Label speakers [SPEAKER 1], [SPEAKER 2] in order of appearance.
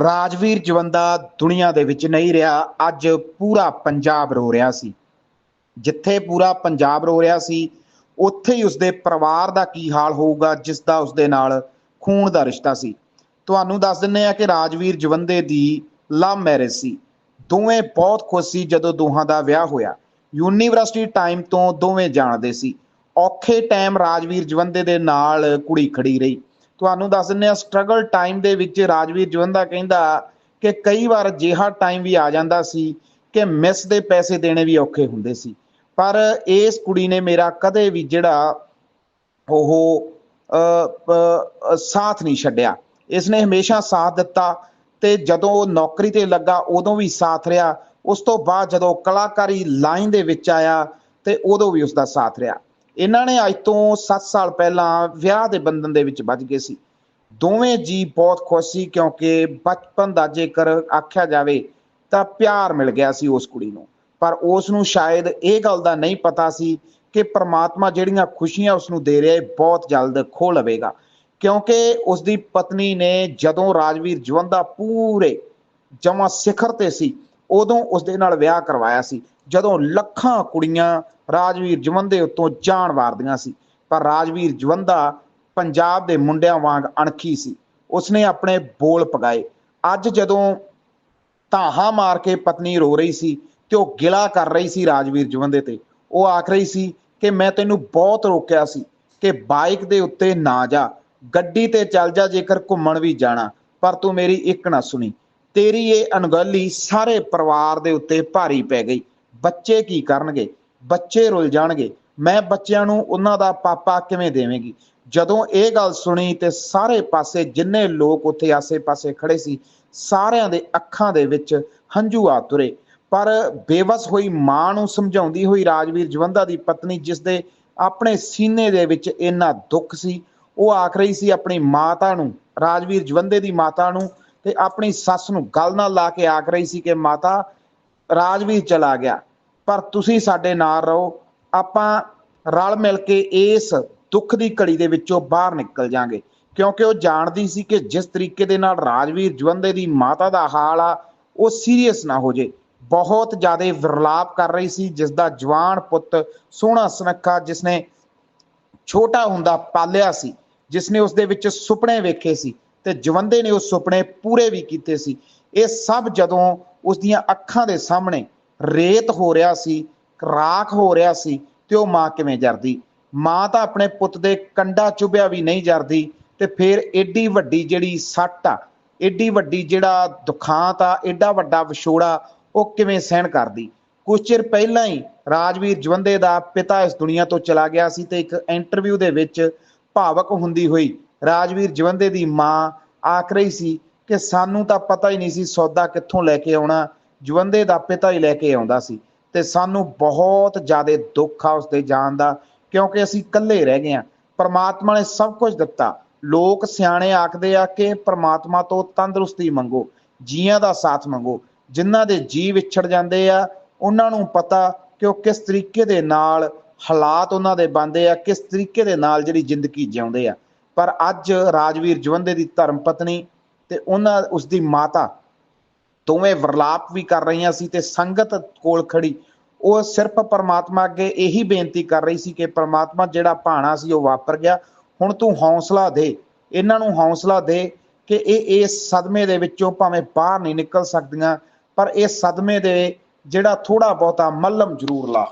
[SPEAKER 1] ਰਾਜਵੀਰ ਜਵੰਦਾ ਦੁਨੀਆ ਦੇ ਵਿੱਚ ਨਹੀਂ ਰਿਹਾ, ਅੱਜ ਪੂਰਾ ਪੰਜਾਬ ਰੋ ਰਿਹਾ ਸੀ। ਜਿੱਥੇ ਪੂਰਾ ਪੰਜਾਬ ਰੋ ਰਿਹਾ ਸੀ, ਉੱਥੇ ਹੀ ਉਸਦੇ ਪਰਿਵਾਰ ਦਾ ਕੀ ਹਾਲ ਹੋਊਗਾ ਜਿਸ ਦਾ ਉਸਦੇ ਨਾਲ ਖੂਨ ਦਾ ਰਿਸ਼ਤਾ ਸੀ। ਤੁਹਾਨੂੰ ਦੱਸ ਦਿੰਨੇ ਆ ਕਿ ਰਾਜਵੀਰ ਜਵੰਦੇ ਦੀ ਲਵ ਮੈਰਿਜ ਸੀ। ਦੋਵੇਂ ਬਹੁਤ ਖੁਸ਼ ਸੀ ਜਦੋਂ ਦੋਹਾਂ ਦਾ ਵਿਆਹ ਹੋਇਆ। ਯੂਨੀਵਰਸਿਟੀ ਟਾਈਮ ਤੋਂ ਦੋਵੇਂ ਜਾਣਦੇ ਸੀ। ਔਖੇ ਟਾਈਮ ਰਾਜਵੀਰ ਜਵੰਦੇ ਦੇ ਨਾਲ ਕੁੜੀ ਖੜੀ ਰਹੀ। ਤੁਹਾਨੂੰ ਦੱਸ ਦਿੰਨੇ ਆ ਸਟਰਗਲ ਟਾਈਮ ਦੇ ਵਿੱਚ ਰਾਜਵੀਰ ਜਵੰਦਾ ਕਹਿੰਦਾ ਕਿ ਕਈ ਵਾਰ ਅਜਿਹਾ ਟਾਈਮ ਵੀ ਆ ਜਾਂਦਾ ਸੀ ਕਿ ਮਿਸ ਦੇ ਪੈਸੇ ਦੇਣੇ ਵੀ ਔਖੇ ਹੁੰਦੇ ਸੀ। ਪਰ ਇਸ ਕੁੜੀ ਨੇ ਮੇਰਾ ਕਦੇ ਵੀ ਜਿਹੜਾ ਉਹ ਅ, ਸਾਥ ਨਹੀਂ ਛੱਡਿਆ। ਇਸ ਨੇ ਹਮੇਸ਼ਾ ਸਾਥ ਦਿੱਤਾ ਤੇ ਜਦੋਂ ਉਹ ਨੌਕਰੀ ਤੇ ਲੱਗਾ ਉਦੋਂ ਵੀ ਸਾਥ ਰਿਹਾ। ਉਸ ਤੋਂ ਬਾਅਦ ਜਦੋਂ ਕਲਾਕਾਰੀ ਲਾਈਨ ਦੇ ਵਿੱਚ ਆਇਆ ਤੇ ਉਦੋਂ ਵੀ ਉਸ ਦਾ ਸਾਥ ਰਿਹਾ। ਇਹਨਾਂ ਨੇ ਅੱਜ ਤੋਂ 7 ਸਾਲ ਪਹਿਲਾਂ ਵਿਆਹ ਦੇ ਬੰਧਨ ਦੇ ਵਿੱਚ ਵੱਜ ਗਏ ਸੀ। ਦੋਵੇਂ ਜੀ ਬਹੁਤ ਖੁਸ਼ ਸੀ ਕਿਉਂਕਿ ਬਚਪਨ ਦਾ ਜੇਕਰ ਆਖਿਆ ਜਾਵੇ ਤਾਂ ਪਿਆਰ ਮਿਲ ਗਿਆ ਸੀ ਉਸ ਕੁੜੀ ਨੂੰ। ਪਰ ਉਸ ਨੂੰ ਸ਼ਾਇਦ ਇਹ ਗੱਲ ਦਾ ਨਹੀਂ ਪਤਾ ਸੀ ਕਿ ਪ੍ਰਮਾਤਮਾ ਜਿਹੜੀਆਂ ਖੁਸ਼ੀਆਂ ਉਸ ਨੂੰ ਦੇ ਰਿਹਾ ਹੈ ਬਹੁਤ ਜਲਦ ਖੋ ਲਵੇਗਾ। ਕਿਉਂਕਿ ਉਸ ਦੀ ਪਤਨੀ ਨੇ ਜਦੋਂ ਰਾਜਵੀਰ ਜਵੰਦਾ ਪੂਰੇ ਜਮਾ ਸਿਖਰ ਤੇ ਸੀ ਉਦੋਂ ਉਸ ਦੇ ਨਾਲ ਵਿਆਹ ਕਰਵਾਇਆ ਸੀ। ਜਦੋਂ ਲੱਖਾਂ ਕੁੜੀਆਂ ਰਾਜਵੀਰ ਜਵੰਦੇ ਉੱਤੋਂ ਜਾਣ ਵਾਰਦੀਆਂ ਸੀ। ਪਰ ਰਾਜਵੀਰ ਜਵੰਦਾ ਪੰਜਾਬ ਦੇ ਮੁੰਡਿਆਂ ਵਾਂਗ ਅਣਖੀ ਸੀ। ਉਸਨੇ ਆਪਣੇ ਬੋਲ ਪਗਾਏ। ਅੱਜ ਜਦੋਂ ਧਾਹਾਂ ਮਾਰ ਕੇ ਪਤਨੀ ਰੋ ਰਹੀ ਸੀ ਤੇ ਉਹ ਗਿਲਾ ਕਰ ਰਹੀ ਸੀ ਰਾਜਵੀਰ ਜਵੰਦੇ ਤੇ। ਉਹ ਆਖ ਰਹੀ ਸੀ ਕਿ ਮੈਂ ਤੈਨੂੰ ਬਹੁਤ ਰੋਕਿਆ ਸੀ ਕਿ ਬਾਈਕ ਦੇ ਉੱਤੇ ਨਾ ਜਾ, ਗੱਡੀ ਤੇ ਚੱਲ ਜਾ ਜੇਕਰ ਘੁੰਮਣ ਵੀ ਜਾਣਾ, ਪਰ ਤੂੰ ਮੇਰੀ ਇੱਕ ਨਾ ਸੁਣੀ। ਤੇਰੀ ਇਹ ਅਣਗਹਿਲੀ ਸਾਰੇ ਪਰਿਵਾਰ ਦੇ ਉੱਤੇ ਭਾਰੀ ਪੈ ਗਈ। ਬੱਚੇ ਕੀ ਕਰਨਗੇ? ਬੱਚੇ ਰੁੱਲ ਜਾਣਗੇ। ਮੈਂ ਬੱਚਿਆਂ ਨੂੰ ਉਹਨਾਂ ਦਾ ਪਾਪਾ ਕਿਵੇਂ ਦੇਵਾਂਗੀ? ਜਦੋਂ ਇਹ ਗੱਲ ਸੁਣੀ ਤੇ ਸਾਰੇ ਪਾਸੇ ਜਿੰਨੇ ਲੋਕ ਉੱਥੇ ਆਸੇ-ਪਾਸੇ ਖੜੇ ਸੀ, ਸਾਰਿਆਂ ਦੇ ਅੱਖਾਂ ਦੇ ਵਿੱਚ ਹੰਝੂ ਆ ਤੁਰੇ। ਪਰ ਬੇਵਸ ਹੋਈ ਮਾਂ ਨੂੰ ਸਮਝਾਉਂਦੀ ਹੋਈ ਰਾਜਵੀਰ ਜਵੰਦਾ ਦੀ ਪਤਨੀ, ਜਿਸ ਦੇ ਆਪਣੇ ਸੀਨੇ ਦੇ ਵਿੱਚ ਇੰਨਾ ਦੁੱਖ ਸੀ, ਉਹ ਆਖ ਰਹੀ ਸੀ ਆਪਣੀ ਮਾਤਾ ਨੂੰ, ਰਾਜਵੀਰ ਜਵੰਦੇ ਦੀ ਮਾਤਾ ਨੂੰ ਤੇ ਆਪਣੀ ਸੱਸ ਨੂੰ ਗੱਲ ਨਾਲ ਲਾ ਕੇ ਆਖ ਰਹੀ ਸੀ ਕਿ ਮਾਤਾ ਰਾਜਵੀਰ ਚਲਾ ਗਿਆ, ਪਰ ਤੁਸੀਂ ਸਾਡੇ ਨਾਲ ਰਹੋ, ਆਪਾਂ ਰਲ ਮਿਲ ਕੇ ਇਸ ਦੁੱਖ ਦੀ ਘੜੀ ਦੇ ਵਿੱਚੋਂ ਬਾਹਰ ਨਿਕਲ ਜਾਾਂਗੇ। ਕਿਉਂਕਿ ਉਹ ਜਾਣਦੀ ਸੀ ਕਿ ਜਿਸ ਤਰੀਕੇ ਦੇ ਨਾਲ ਰਾਜਵੀਰ ਜਵੰਦੇ ਦੀ ਮਾਤਾ ਦਾ ਹਾਲ ਆ, ਉਹ ਸੀਰੀਅਸ ਨਾ ਹੋ ਜੇ। ਬਹੁਤ ਜ਼ਿਆਦਾ ਵਿਰਲਾਪ ਕਰ ਰਹੀ ਸੀ ਜਿਸ ਦਾ ਜਵਾਨ ਪੁੱਤ ਸੋਹਣਾ ਸੁਨੱਖਾ, ਜਿਸਨੇ ਛੋਟਾ ਹੁੰਦਾ ਪਾਲਿਆ ਸੀ, ਜਿਸਨੇ ਉਸ ਦੇ ਵਿੱਚ ਸੁਪਨੇ ਵੇਖੇ ਸੀ। ਤੇ ਜਵੰਦੇ ਨੇ ਉਹ ਸੁਪਨੇ ਪੂਰੇ ਵੀ ਕੀਤੇ ਸੀ। ਇਹ ਸਭ ਜਦੋਂ ਉਸ ਦੀਆਂ ਅੱਖਾਂ ਦੇ ਸਾਹਮਣੇ ਰੇਤ ਹੋ ਰਿਹਾ ਸੀ, ਰਾਖ ਹੋ ਰਿਹਾ ਸੀ ਤੇ ਉਹ ਮਾਂ ਕਿਵੇਂ ਜਰਦੀ? ਮਾਂ ਤਾਂ ਆਪਣੇ ਪੁੱਤ ਦੇ ਕੰਡਾ ਚੁਬਿਆ ਵੀ ਨਹੀਂ ਜਰਦੀ ਤੇ ਫਿਰ ਏਡੀ ਵੱਡੀ ਜਿਹੜੀ ਸੱਟ ਆ, ਏਡੀ ਵੱਡੀ ਜਿਹੜਾ ਦੁਖਾਂਤ ਆ, ਏਡਾ ਵੱਡਾ ਵਿਛੋੜਾ ਉਹ ਕਿਵੇਂ ਸਹਿਣ ਕਰਦੀ? ਕੁਝ ਚਿਰ ਪਹਿਲਾਂ ਹੀ ਰਾਜਵੀਰ ਜਵੰਦੇ ਦਾ ਪਿਤਾ ਇਸ ਦੁਨੀਆ ਤੋਂ ਚਲਾ ਗਿਆ ਸੀ ਤੇ ਇੱਕ ਇੰਟਰਵਿਊ ਦੇ ਵਿੱਚ ਭਾਵਕ ਹੁੰਦੀ ਹੋਈ ਰਾਜਵੀਰ ਜਵੰਦੇ ਦੀ ਮਾਂ ਆਖ ਰਹੀ ਸੀ ਕਿ ਸਾਨੂੰ ਤਾਂ ਪਤਾ ਹੀ ਨਹੀਂ ਸੀ ਸੌਦਾ ਕਿੱਥੋਂ ਲੈ ਕੇ ਆਉਣਾ। ਜਵੰਦੇ ਦਾ ਪਿਤਾ ਹੀ ਲੈ ਕੇ ਆਉਂਦਾ ਸੀ ਤੇ ਸਾਨੂੰ ਬਹੁਤ ਜ਼ਿਆਦਾ ਦੁੱਖ ਆ ਉਸ ਦੇ ਜਾਣ ਦਾ, ਕਿਉਂਕਿ ਅਸੀਂ ਇਕੱਲੇ ਰਹਿ ਗਏ ਆ ਪਰਮਾਤਮਾ ਨੇ ਸਭ ਕੁਝ ਦਿੱਤਾ। ਲੋਕ ਸਿਆਣੇ ਆਖਦੇ ਆ ਕਿ ਪਰਮਾਤਮਾ ਤੋਂ ਤੰਦਰੁਸਤੀ ਮੰਗੋ, ਜੀਆਂ ਦਾ ਸਾਥ ਮੰਗੋ। ਜਿਨ੍ਹਾਂ ਦੇ ਜੀ ਵਿਛੜ ਜਾਂਦੇ ਆ, ਉਹਨਾਂ ਨੂੰ ਪਤਾ ਕਿ ਉਹ ਕਿਸ ਤਰੀਕੇ ਦੇ ਨਾਲ ਹਾਲਾਤ ਉਹਨਾਂ ਦੇ ਬੰਦੇ ਆ, ਕਿਸ ਤਰੀਕੇ ਦੇ ਨਾਲ ਜਿਹੜੀ ਜ਼ਿੰਦਗੀ ਜਿਉਂਦੇ ਆ। ਪਰ ਅੱਜ ਰਾਜਵੀਰ ਜਵੰਦੇ ਦੀ ਧਰਮ ਪਤਨੀ ਤੇ ਉਹਨਾਂ ਉਸ ਦੀ ਮਾਤਾ ਦੋਵੇਂ ਵਰਲਾਪ ਵੀ ਕਰ ਰਹੀਆਂ ਸੀ ਤੇ ਸੰਗਤ ਕੋਲ ਖੜੀ। ਉਹ ਸਿਰਫ ਪਰਮਾਤਮਾ ਅੱਗੇ ਇਹੀ ਬੇਨਤੀ ਕਰ ਰਹੀ ਸੀ ਕਿ ਪਰਮਾਤਮਾ ਜਿਹੜਾ ਭਾਣਾ ਸੀ ਉਹ ਵਾਪਰ ਗਿਆ। ਹੁਣ ਤੂੰ ਹੌਸਲਾ ਦੇ, ਇਹਨਾਂ ਨੂੰ ਹੌਸਲਾ ਦੇ ਕਿ ਇਹ ਇਸ ਸਦਮੇ ਦੇ ਵਿੱਚੋਂ ਭਾਵੇਂ ਬਾਹਰ ਨਹੀਂ ਨਿਕਲ ਸਕਦੀਆਂ, ਪਰ ਇਹ ਸਦਮੇ ਦੇ ਜਿਹੜਾ ਥੋੜਾ ਬਹੁਤਾ ਮੱਲਮ ਜ਼ਰੂਰ ਲਾ।